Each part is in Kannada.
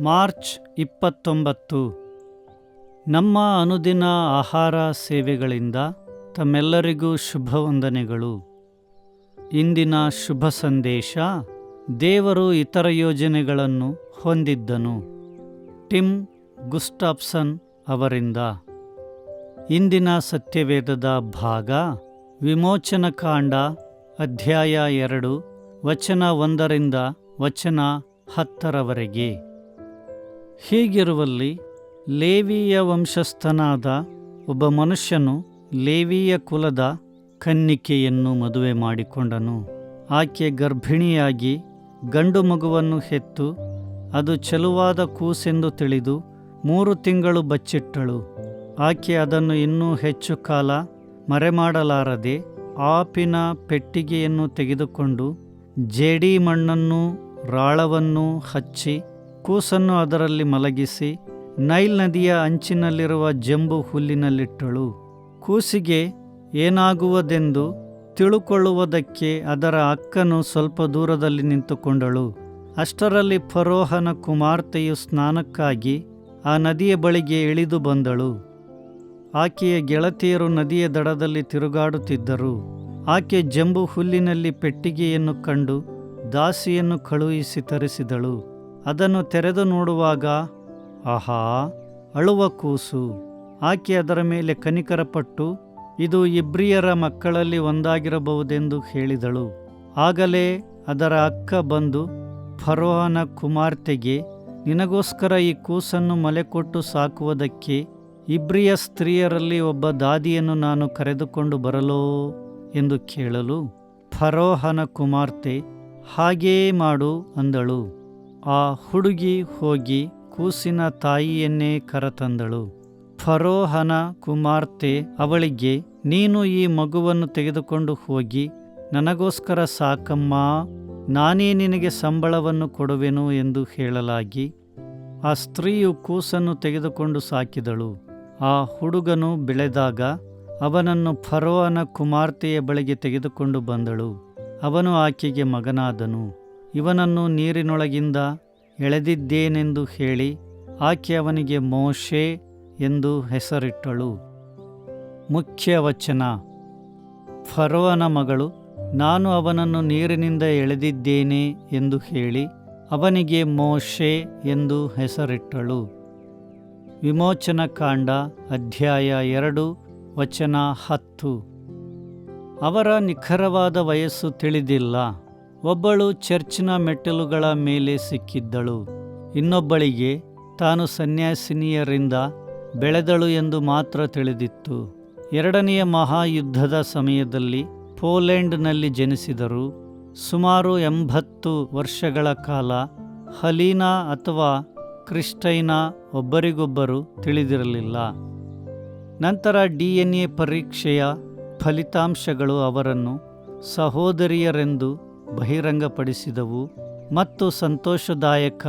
ಮಾರ್ಚ್ ಇಪ್ಪತ್ತೊಂಬತ್ತು. ನಮ್ಮ ಅನುದಿನ ಆಹಾರ ಸೇವೆಗಳಿಂದ ತಮ್ಮೆಲ್ಲರಿಗೂ ಶುಭ ವಂದನೆಗಳು ಇಂದಿನ ಶುಭ ಸಂದೇಶ, ದೇವರು ಇತರ ಯೋಜನೆಗಳನ್ನು ಹೊಂದಿದ್ದನು. ಟಿಮ್ ಗುಸ್ಟಾಪ್ಸನ್ ಅವರಿಂದ. ಇಂದಿನ ಸತ್ಯವೇದದ ಭಾಗ ವಿಮೋಚನಕಾಂಡ ಅಧ್ಯಾಯ ಎರಡು, ವಚನ ಒಂದರಿಂದ ವಚನ ಹತ್ತರವರೆಗೆ. ಹೀಗಿರುವಲ್ಲಿ ಲೇವಿಯ ವಂಶಸ್ಥನಾದ ಒಬ್ಬ ಮನುಷ್ಯನು ಲೇವಿಯ ಕುಲದ ಕನ್ನಿಕೆಯನ್ನು ಮದುವೆ ಮಾಡಿಕೊಂಡನು. ಆಕೆ ಗರ್ಭಿಣಿಯಾಗಿ ಗಂಡು ಮಗುವನ್ನು ಹೆತ್ತು ಅದು ಚೆಲುವಾದ ಕೂಸೆಂದು ತಿಳಿದು ಮೂರು ತಿಂಗಳು ಬಚ್ಚಿಟ್ಟಳು. ಆಕೆ ಅದನ್ನು ಇನ್ನೂ ಹೆಚ್ಚು ಕಾಲ ಮರೆಮಾಡಲಾರದೆ ಆಪಿನ ಪೆಟ್ಟಿಗೆಯನ್ನು ತೆಗೆದುಕೊಂಡು ಜೇಡಿ ಮಣ್ಣನ್ನು ರಾಳವನ್ನು ಹಚ್ಚಿ ಕೂಸನ್ನು ಅದರಲ್ಲಿ ಮಲಗಿಸಿ ನೈಲ್ ನದಿಯ ಅಂಚಿನಲ್ಲಿರುವ ಜಂಬು ಹುಲ್ಲಿನಲ್ಲಿಟ್ಟಳು. ಕೂಸಿಗೆ ಏನಾಗುವುದೆಂದು ತಿಳುಕೊಳ್ಳುವುದಕ್ಕೆ ಅದರ ಅಕ್ಕನು ಸ್ವಲ್ಪ ದೂರದಲ್ಲಿ ನಿಂತುಕೊಂಡಳು. ಅಷ್ಟರಲ್ಲಿ ಫರೋಹನ ಕುಮಾರ್ತೆಯು ಸ್ನಾನಕ್ಕಾಗಿ ಆ ನದಿಯ ಬಳಿಗೆ ಇಳಿದು ಬಂದಳು. ಆಕೆಯ ಗೆಳತಿಯರು ನದಿಯ ದಡದಲ್ಲಿ ತಿರುಗಾಡುತ್ತಿದ್ದರು. ಆಕೆ ಜಂಬು ಹುಲ್ಲಿನಲ್ಲಿ ಪೆಟ್ಟಿಗೆಯನ್ನು ಕಂಡು ದಾಸಿಯನ್ನು ಕಳುಹಿಸಿ ತರಿಸಿದಳು. ಅದನ್ನು ತೆರೆದು ನೋಡುವಾಗ, ಆಹಾ, ಅಳುವ ಕೂಸು. ಆಕೆ ಅದರ ಮೇಲೆ ಕನಿಕರಪಟ್ಟು, ಇದು ಇಬ್ರಿಯರ ಮಕ್ಕಳಲ್ಲಿ ಒಂದಾಗಿರಬಹುದೆಂದು ಹೇಳಿದಳು. ಆಗಲೇ ಅದರ ಅಕ್ಕ ಬಂದು, ಫರೋಹನ ಕುಮಾರ್ತೆಗೆ, ನಿನಗೋಸ್ಕರ ಈ ಕೂಸನ್ನು ಮಲೆಕೊಟ್ಟು ಸಾಕುವುದಕ್ಕೆ ಇಬ್ರಿಯ ಸ್ತ್ರೀಯರಲ್ಲಿ ಒಬ್ಬ ದಾದಿಯನ್ನು ನಾನು ಕರೆದುಕೊಂಡು ಬರಲೋ ಎಂದು ಕೇಳಲು ಫರೋಹನ ಕುಮಾರ್ತೆ, ಹಾಗೇ ಮಾಡು ಅಂದಳು. ಆ ಹುಡುಗಿ ಹೋಗಿ ಕೂಸಿನ ತಾಯಿಯನ್ನೇ ಕರತಂದಳು. ಫರೋಹನ ಕುಮಾರ್ತೆ ಅವಳಿಗೆ, ನೀನು ಈ ಮಗುವನ್ನು ತೆಗೆದುಕೊಂಡು ಹೋಗಿ, ನನಗೋಸ್ಕರ ಸಾಕಮ್ಮ, ನಾನೇ ನಿನಗೆ ಸಂಬಳವನ್ನು ಕೊಡುವೆನು ಎಂದು ಹೇಳಲಾಗಿ, ಆ ಸ್ತ್ರೀಯು ಕೂಸನ್ನು ತೆಗೆದುಕೊಂಡು ಸಾಕಿದಳು. ಆ ಹುಡುಗನು ಬೆಳೆದಾಗ ಅವನನ್ನು ಫರೋಹನ ಕುಮಾರ್ತೆಯ ಬಳಿಗೆ ತೆಗೆದುಕೊಂಡು ಬಂದಳು. ಅವನು ಆಕೆಗೆ ಮಗನಾದನು. ಇವನನ್ನು ನೀರಿನೊಳಗಿಂದ ಎಳೆದಿದ್ದೇನೆಂದು ಹೇಳಿ ಆಕೆ ಅವನಿಗೆ, ಮೋಶೆ ಎಂದು ಹೆಸರಿಟ್ಟಳು. ಮುಖ್ಯ ವಚನ ಫರೋವನ ಮಗಳು, ನಾನು ಅವನನ್ನು ನೀರಿನಿಂದ ಎಳೆದಿದ್ದೇನೆ ಎಂದು ಹೇಳಿ ಅವನಿಗೆ, ಮೋಶೆ ಎಂದು ಹೆಸರಿಟ್ಟಳು. ವಿಮೋಚನಕಾಂಡ ಅಧ್ಯಾಯ ಎರಡು, ವಚನ ಹತ್ತು. ಅವರ ನಿಖರವಾದ ವಯಸ್ಸು ತಿಳಿದಿಲ್ಲ. ಒಬ್ಬಳು ಚರ್ಚಿನ ಮೆಟ್ಟಿಲುಗಳ ಮೇಲೆ ಸಿಕ್ಕಿದ್ದಳು. ಇನ್ನೊಬ್ಬಳಿಗೆ ತಾನು ಸನ್ಯಾಸಿನಿಯರಿಂದ ಬೆಳೆದಳು ಎಂದು ಮಾತ್ರ ತಿಳಿದಿತ್ತು. ಎರಡನೆಯ ಮಹಾಯುದ್ಧದ ಸಮಯದಲ್ಲಿ ಪೋಲೆಂಡ್ನಲ್ಲಿ ಜನಿಸಿದರು. ಸುಮಾರು ಎಂಬತ್ತು ವರ್ಷಗಳ ಕಾಲ ಹಲೀನಾ ಅಥವಾ ಕ್ರಿಸ್ಟೈನಾ ಒಬ್ಬರಿಗೊಬ್ಬರು ತಿಳಿದಿರಲಿಲ್ಲ. ನಂತರ ಡಿ ಎನ್ ಎ ಪರೀಕ್ಷೆಯ ಫಲಿತಾಂಶಗಳು ಅವರನ್ನು ಸಹೋದರಿಯರೆಂದು ಬಹಿರಂಗಪಡಿಸಿದವು ಮತ್ತು ಸಂತೋಷದಾಯಕ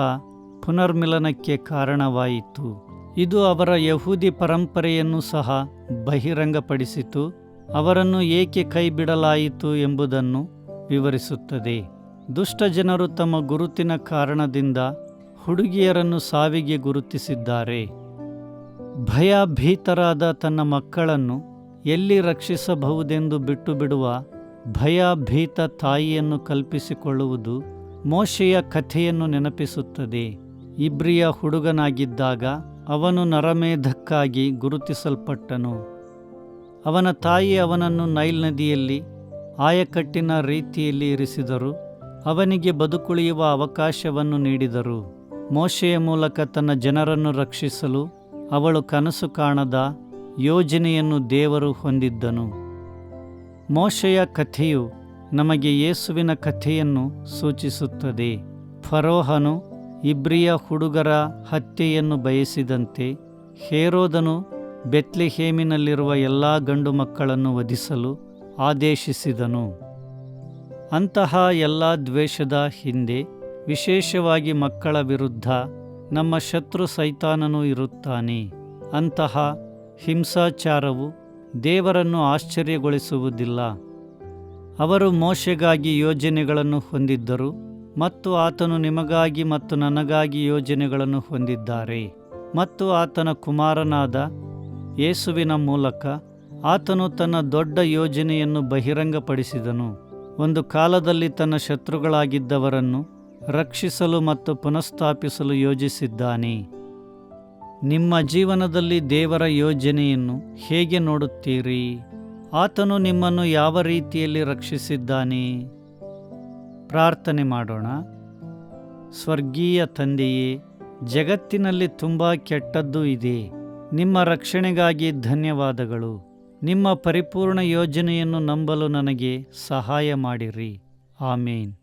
ಪುನರ್ಮಿಲನಕ್ಕೆ ಕಾರಣವಾಯಿತು. ಇದು ಅವರ ಯಹೂದಿ ಪರಂಪರೆಯನ್ನು ಸಹ ಬಹಿರಂಗಪಡಿಸಿತು, ಅವರನ್ನು ಏಕೆ ಕೈಬಿಡಲಾಯಿತು ಎಂಬುದನ್ನು ವಿವರಿಸುತ್ತದೆ. ದುಷ್ಟ ಜನರು ತಮ್ಮ ಗುರುತಿನ ಕಾರಣದಿಂದ ಹುಡುಗಿಯರನ್ನು ಸಾವಿಗೆ ಗುರುತಿಸಿದ್ದಾರೆ. ಭಯಭೀತರಾದ ತನ್ನ ಮಕ್ಕಳನ್ನು ಎಲ್ಲಿ ರಕ್ಷಿಸಬಹುದೆಂದು ಬಿಟ್ಟು ಬಿಡುವ ಭಯಭೀತ ತಾಯಿಯನ್ನು ಕಲ್ಪಿಸಿಕೊಳ್ಳುವುದು ಮೋಶೆಯ ಕಥೆಯನ್ನು ನೆನಪಿಸುತ್ತದೆ. ಇಬ್ರಿಯ ಹುಡುಗನಾಗಿದ್ದಾಗ ಅವನು ನರಮೇಧಕ್ಕಾಗಿ ಗುರುತಿಸಲ್ಪಟ್ಟನು. ಅವನ ತಾಯಿ ಅವನನ್ನು ನೈಲ್ ನದಿಯಲ್ಲಿ, ಆಯಕಟ್ಟಿನ ರೀತಿಯಲ್ಲಿ ಇರಿಸಿದರು. ಅವನಿಗೆ ಬದುಕುಳಿಯುವ ಅವಕಾಶವನ್ನು ನೀಡಿದರು. ಮೋಶೆಯ ಮೂಲಕ ತನ್ನ ಜನರನ್ನು ರಕ್ಷಿಸಲು ಅವಳು ಕನಸು ಕಾಣದ ಯೋಜನೆಯನ್ನು ದೇವರು ಹೊಂದಿದ್ದನು. ಮೋಶೆಯ ಕಥೆಯು ನಮಗೆ ಯೇಸುವಿನ ಕಥೆಯನ್ನು ಸೂಚಿಸುತ್ತದೆ. ಫರೋಹನು ಇಬ್ರಿಯ ಹುಡುಗರ ಹತ್ಯೆಯನ್ನು ಬಯಸಿದಂತೆ ಹೇರೋದನು ಬೆತ್ಲೆಹೇಮಿನಲ್ಲಿರುವ ಎಲ್ಲ ಗಂಡು ಮಕ್ಕಳನ್ನು ವಧಿಸಲು ಆದೇಶಿಸಿದನು. ಅಂತಹ ಎಲ್ಲ ದ್ವೇಷದ ಹಿಂದೆ ವಿಶೇಷವಾಗಿ ಮಕ್ಕಳ ವಿರುದ್ಧ ನಮ್ಮ ಶತ್ರು ಸೈತಾನನು ಇರುತ್ತಾನೆ. ಅಂತಹ ಹಿಂಸಾಚಾರವು ದೇವರನ್ನು ಆಶ್ಚರ್ಯಗೊಳಿಸುವುದಿಲ್ಲ. ಅವರು ಮೋಶೆಗಾಗಿ ಯೋಜನೆಗಳನ್ನು ಹೊಂದಿದ್ದರು ಮತ್ತು ಆತನು ನಿಮಗಾಗಿ ಮತ್ತು ನನಗಾಗಿ ಯೋಜನೆಗಳನ್ನು ಹೊಂದಿದ್ದಾರೆ. ಮತ್ತು ಆತನ ಕುಮಾರನಾದ ಯೇಸುವಿನ ಮೂಲಕ ಆತನು ತನ್ನ ದೊಡ್ಡ ಯೋಜನೆಯನ್ನು ಬಹಿರಂಗಪಡಿಸಿದನು. ಒಂದು ಕಾಲದಲ್ಲಿ ತನ್ನ ಶತ್ರುಗಳಾಗಿದ್ದವರನ್ನು ರಕ್ಷಿಸಲು ಮತ್ತು ಪುನಃಸ್ಥಾಪಿಸಲು ಯೋಜಿಸಿದ್ದಾನೆ. ನಿಮ್ಮ ಜೀವನದಲ್ಲಿ ದೇವರ ಯೋಜನೆಯನ್ನು ಹೇಗೆ ನೋಡುತ್ತೀರಿ? ಆತನು ನಿಮ್ಮನ್ನು ಯಾವ ರೀತಿಯಲ್ಲಿ ರಕ್ಷಿಸಿದ್ದಾನೆ? ಪ್ರಾರ್ಥನೆ ಮಾಡೋಣ. ಸ್ವರ್ಗೀಯ ತಂದೆಯೇ, ಜಗತ್ತಿನಲ್ಲಿ ತುಂಬ ಕೆಟ್ಟದ್ದು ಇದೆ. ನಿಮ್ಮ ರಕ್ಷಣೆಗಾಗಿ ಧನ್ಯವಾದಗಳು. ನಿಮ್ಮ ಪರಿಪೂರ್ಣ ಯೋಜನೆಯನ್ನು ನಂಬಲು ನನಗೆ ಸಹಾಯ ಮಾಡಿರಿ. ಆಮೇನ್.